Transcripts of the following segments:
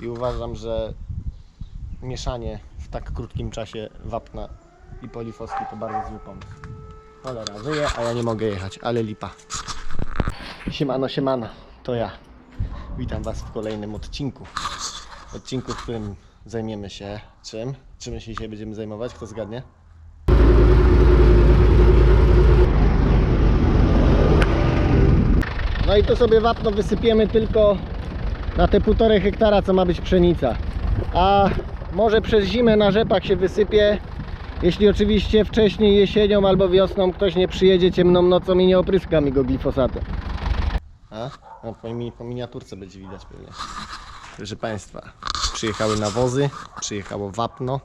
I uważam, że mieszanie w tak krótkim czasie wapna i polifoski to bardzo zły pomysł. Cholera, wyje, a ja nie mogę jechać, ale lipa. Siemano, siemano, to ja. Witam Was w kolejnym odcinku. Odcinku, w którym zajmiemy się czym? Czym się dzisiaj będziemy zajmować? Kto zgadnie? No i to sobie wapno wysypiemy tylko na te półtorej hektara, co ma być pszenica. A może przez zimę na rzepak się wysypie, jeśli oczywiście wcześniej jesienią albo wiosną ktoś nie przyjedzie ciemną nocą i nie opryska mi go glifosatem. A? No, po, po miniaturce będzie widać pewnie. Proszę Państwa, przyjechały nawozy, przyjechało wapno.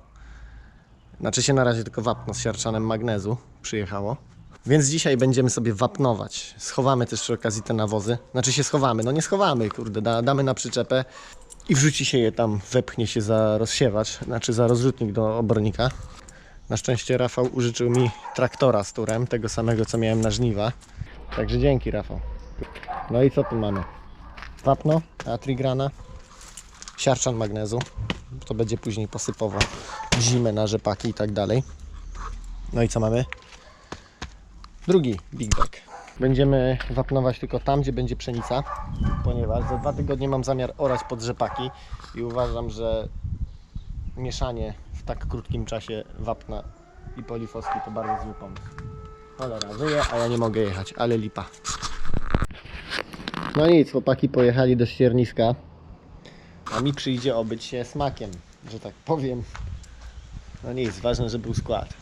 Znaczy się na razie tylko wapno z siarczanem magnezu przyjechało. Więc dzisiaj będziemy sobie wapnować. Schowamy też przy okazji te nawozy. Znaczy się schowamy, no nie schowamy, kurde, da, damy na przyczepę i wrzuci się je tam, wepchnie się za rozsiewacz, znaczy za rozrzutnik do obornika. Na szczęście Rafał użyczył mi traktora z turem, tego samego co miałem na żniwa. Także dzięki Rafał. No i co tu mamy? Wapno, atrigrana, siarczan magnezu. To będzie później posypowo zimę na rzepaki i tak dalej. No i co mamy? Drugi Big Bag. Będziemy wapnować tylko tam, gdzie będzie pszenica, ponieważ za dwa tygodnie mam zamiar orać pod rzepaki i uważam, że mieszanie w tak krótkim czasie wapna i polifoski to bardzo zły pomysł. Cholera, wyje, a ja nie mogę jechać, ale lipa. No nic, chłopaki pojechali do ścierniska, a mi przyjdzie obyć się smakiem, że tak powiem. No nic, ważne, że był skład.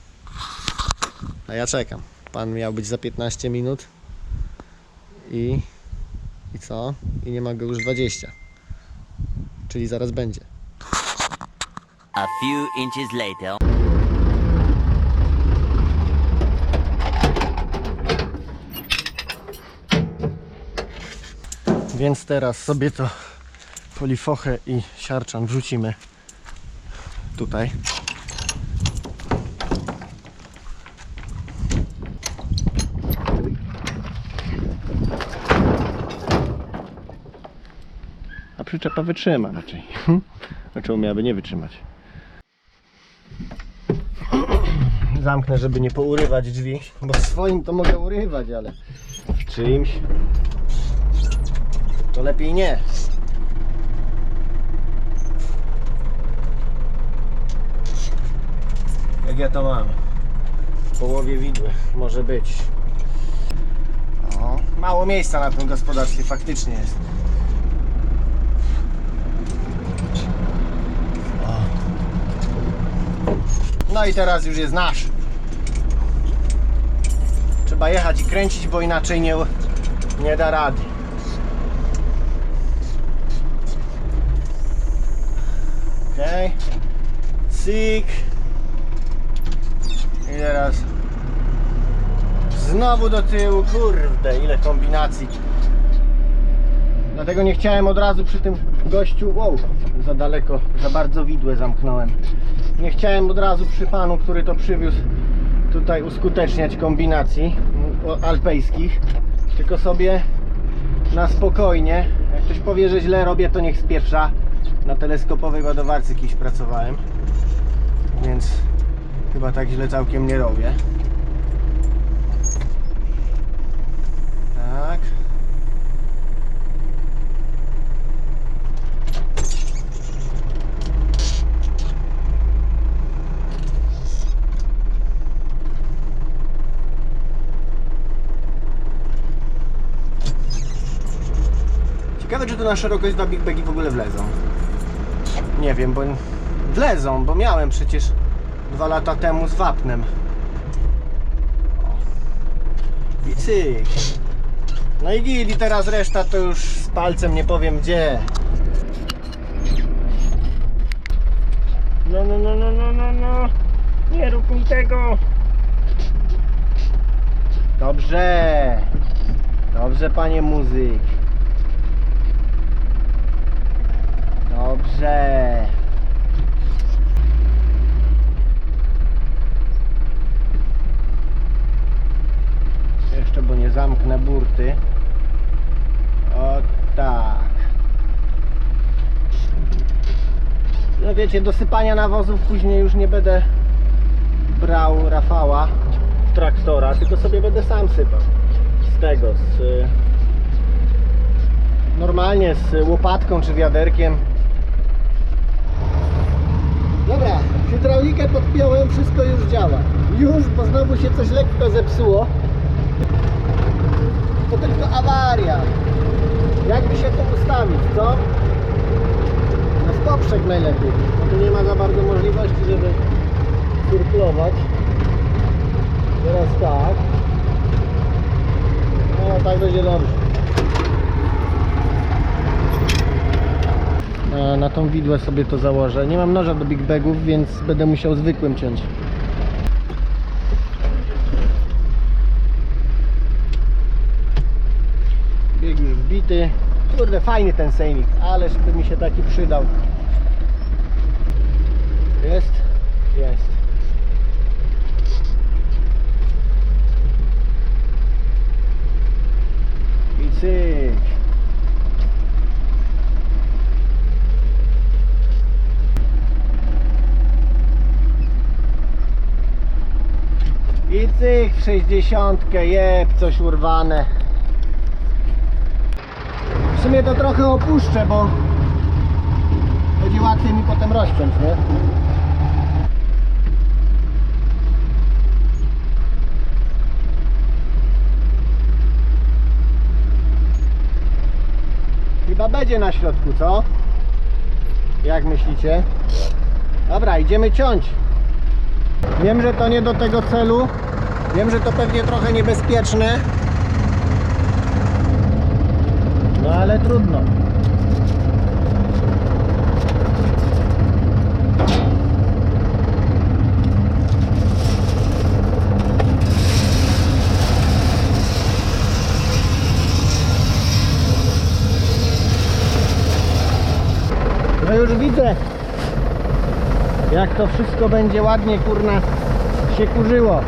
A ja czekam. Pan miał być za 15 minut i, i co? I nie ma go już 20. Czyli zaraz będzie. A few inches later. Więc teraz sobie to polifochę i siarczan wrzucimy tutaj. Przyczepa wytrzyma raczej. Znaczy miałaby nie wytrzymać. Zamknę, żeby nie pourywać drzwi, bo swoim to mogę urywać, ale czyimś to lepiej nie. Jak ja to mam? W połowie widły może być. O, mało miejsca na tym gospodarstwie faktycznie jest. No i teraz już jest nasz. Trzeba jechać i kręcić, bo inaczej nie, nie da rady. Okej. Sik. I teraz znowu do tyłu. Kurde, ile kombinacji. Dlatego nie chciałem od razu przy tym gościu. Wow, za daleko, za bardzo widłe zamknąłem. Nie chciałem od razu przy panu, który to przywiózł, tutaj uskuteczniać kombinacji mm, alpejskich. Tylko sobie na spokojnie. Jak ktoś powie, że źle robię, to niech spieprza. Na teleskopowej ładowarce kiedyś pracowałem, więc chyba tak źle całkiem nie robię. Tak. Ciekawe, czy tu na szerokość dwa Big Bagi w ogóle wlezą. Nie wiem, bo wlezą, bo miałem przecież dwa lata temu z wapnem. I cyk. No i gili teraz reszta to już z palcem nie powiem gdzie. No, no, no, no, no, no, no. Nie rób mi tego. Dobrze. Dobrze, panie muzyk. Dobrze. Jeszcze, bo nie zamknę burty. O tak. wiecie, do sypania nawozów później już nie będę brał Rafała traktora, tylko sobie będę sam sypał z tego, z y, normalnie z łopatką czy wiaderkiem. Dobra, hydraulikę podpiąłem, wszystko już działa. Już, bo znowu się coś lekko zepsuło. To tylko awaria. Jakby się to ustawić, co? No w poprzek najlepiej. Bo tu nie ma za bardzo możliwości, żeby cyrklować. Teraz tak. No tak będzie dobrze. Na tą widłę sobie to założę. Nie mam noża do big bagów, więc będę musiał zwykłym ciąć. Bieg już wbity. Kurde, fajny ten sejmik, ależ by mi się taki przydał. Jest? Jest. I cyk. I cyk w 60, jeb, coś urwane. W sumie to trochę opuszczę, bo będzie łatwiej mi potem rozciąć, nie? Chyba będzie na środku, co? Jak myślicie? Dobra, idziemy ciąć. Wiem, że to nie do tego celu. Wiem, że to pewnie trochę niebezpieczne. No ale trudno. No już widzę, jak to wszystko będzie ładnie kurna się kurzyło.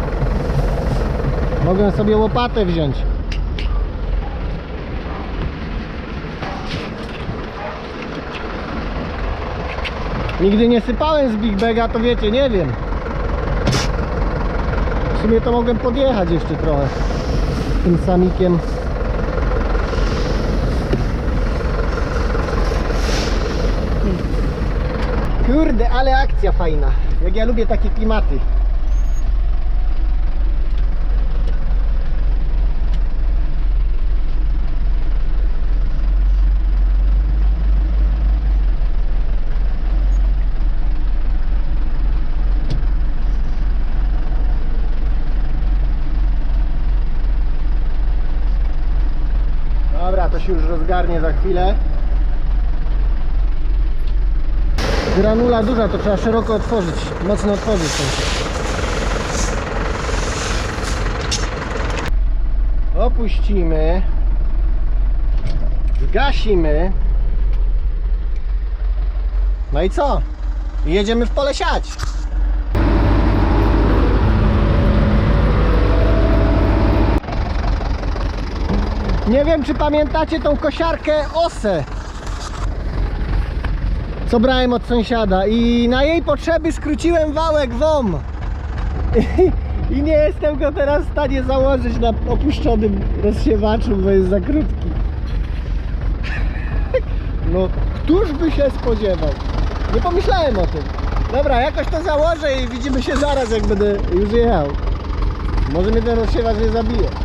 Mogę sobie łopatę wziąć. Nigdy nie sypałem z Big Baga, to wiecie, nie wiem. W sumie to mogłem podjechać jeszcze trochę tym samikiem. Kurde, ale akcja fajna. Jak ja lubię takie klimaty. Dobra, to się już rozgarnie za chwilę. Granula duża, to trzeba szeroko otworzyć, mocno otworzyć. Opuścimy. Zgasimy. No i co? Jedziemy w pole siać. Nie wiem, czy pamiętacie tą kosiarkę OSE co brałem od sąsiada. I na jej potrzeby skróciłem wałek WOM. I, i nie jestem go teraz w stanie założyć na opuszczonym rozsiewaczu, bo jest za krótki. No, któż by się spodziewał? Nie pomyślałem o tym. Dobra, jakoś to założę i widzimy się zaraz jak będę już jechał. Może mnie ten rozsiewacz nie zabije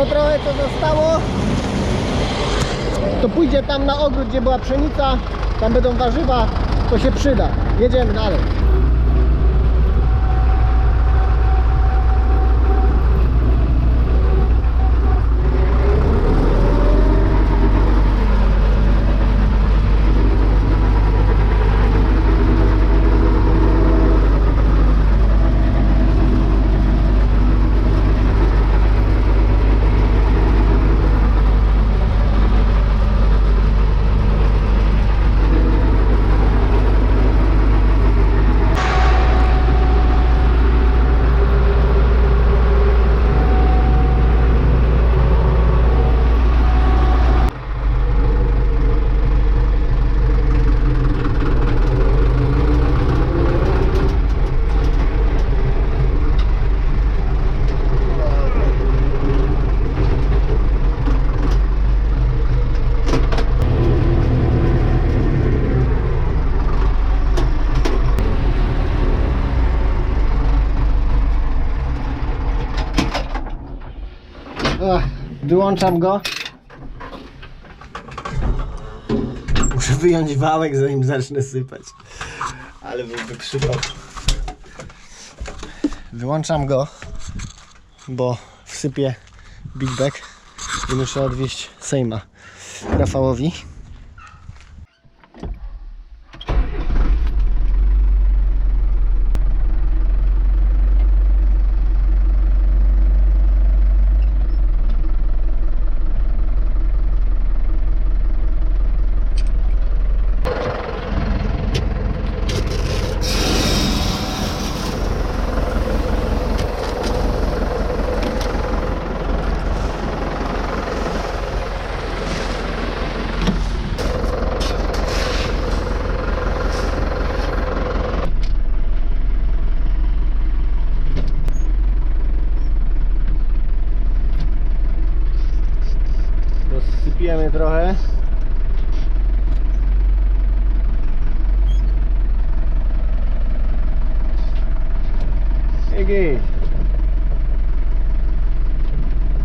trochę co zostało to pójdzie tam na ogród, gdzie była pszenica, tam będą warzywa, to się przyda. Jedziemy dalej. Wyłączam go. Muszę wyjąć wałek, zanim zacznę sypać. Ale byłby przypał. Wyłączam go, bo wsypię Big Bag i muszę odwieźć Sejma Rafałowi. Rozsypiemy trochę. I git.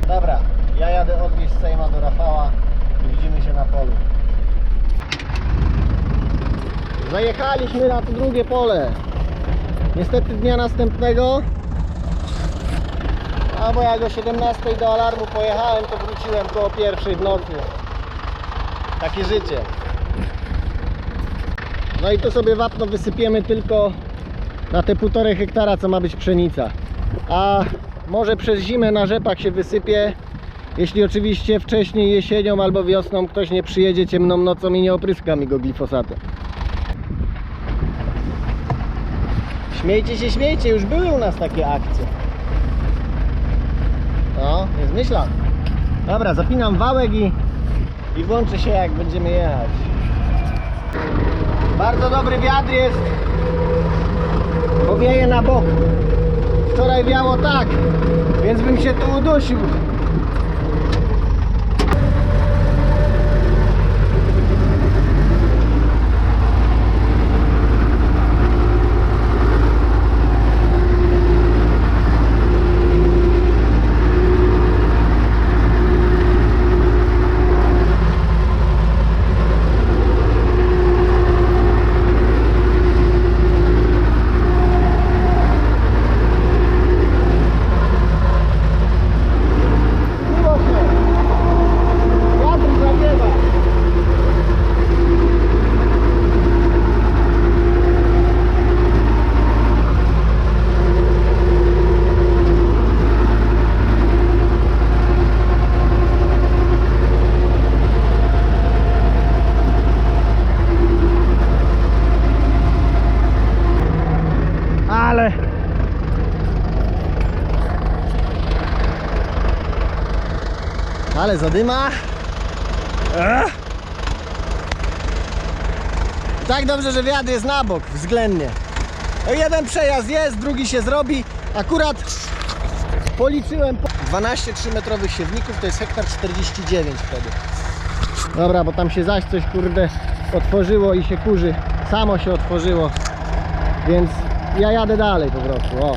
Dobra, ja jadę odwieźć Sejma do Rafała i widzimy się na polu. Zajechaliśmy na to drugie pole. Niestety dnia następnego a bo jak o 17 do alarmu pojechałem, to wróciłem koło pierwszej w nocy. Takie życie. No i to sobie wapno wysypiemy tylko na te półtorej hektara, co ma być pszenica. A może przez zimę na rzepach się wysypie, jeśli oczywiście wcześniej jesienią albo wiosną ktoś nie przyjedzie ciemną nocą i nie opryska mi go glifosatem. Śmiejcie się, śmiejcie, już były u nas takie akcje. Jest myśla. Dobra, zapinam wałek i, i włączę się jak będziemy jechać. Bardzo dobry wiatr jest. Powieje na bok. Wczoraj wiało tak, więc bym się tu udusił. Miło się. Wiatr zawiewa. Ale Ale zadyma. Ech. Tak dobrze, że wiatr jest na bok względnie. Jeden przejazd jest, drugi się zrobi. Akurat policzyłem po- 12 3-metrowych siewników, to jest hektar 49 wtedy. Dobra, bo tam się zaś coś kurde otworzyło i się kurzy. Samo się otworzyło. Więc ja jadę dalej po prostu. O.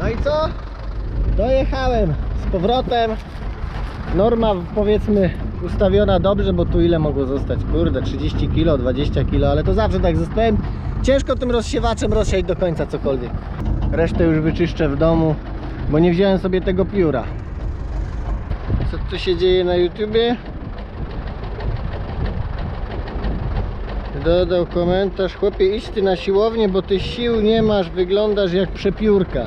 No i co? Dojechałem z powrotem. Norma powiedzmy ustawiona dobrze, bo tu ile mogło zostać? Kurde, 30 kg, 20 kg, ale to zawsze tak zostałem. Ciężko tym rozsiewaczem rozsiać do końca cokolwiek. Resztę już wyczyszczę w domu bo nie wziąłem sobie tego pióra. Co tu się dzieje na YouTubie? Dodał komentarz, chłopie idź ty na siłownię, bo ty sił nie masz, wyglądasz jak przepiórka.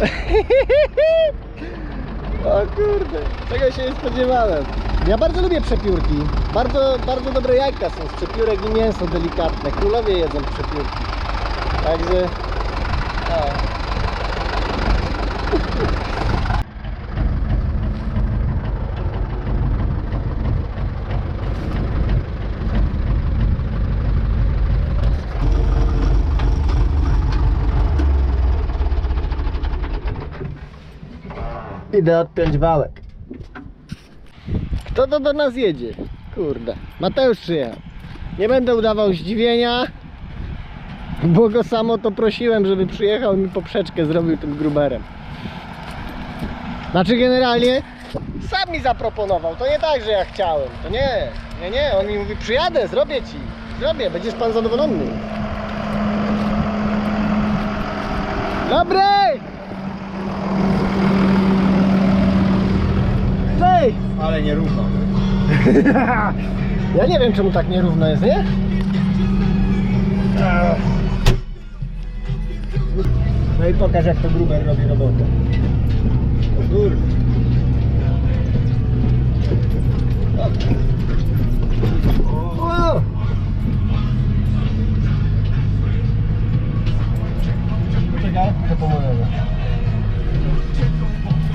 O kurde, tego się nie spodziewałem. Ja bardzo lubię przepiórki. Bardzo, bardzo dobre jajka są z przepiórek i mięso delikatne. Królowie jedzą przepiórki. Także... O. Idę odpiąć wałek. Kto to do nas jedzie? Kurde. Mateusz przyjechał. Nie będę udawał zdziwienia, bo go samo to prosiłem, żeby przyjechał i mi poprzeczkę zrobił tym gruberem. Znaczy generalnie sam mi zaproponował. To nie tak, że ja chciałem. To nie. Nie, nie. On mi mówi przyjadę, zrobię ci. Zrobię, będziesz pan zadowolony. Dobry! Ale nie równo. Ja nie wiem czemu tak nierówno jest, nie? No i pokaż jak to gruber robi robotę. O kurde. Poczekaj, to pomoże.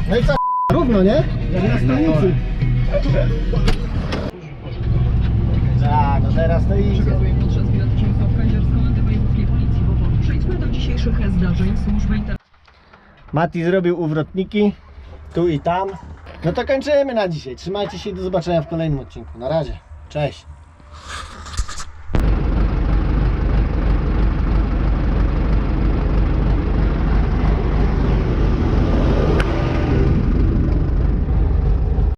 No i co? Równo, nie? Jak na stanicy. Tak, no teraz to idzie. Z Komendy Wojewódzkiej Policji w Opolu. Przejdźmy do dzisiejszych zdarzeń. Służby inter... Mati zrobił uwrotniki tu i tam. No to kończymy na dzisiaj. Trzymajcie się i do zobaczenia w kolejnym odcinku. Na razie. Cześć.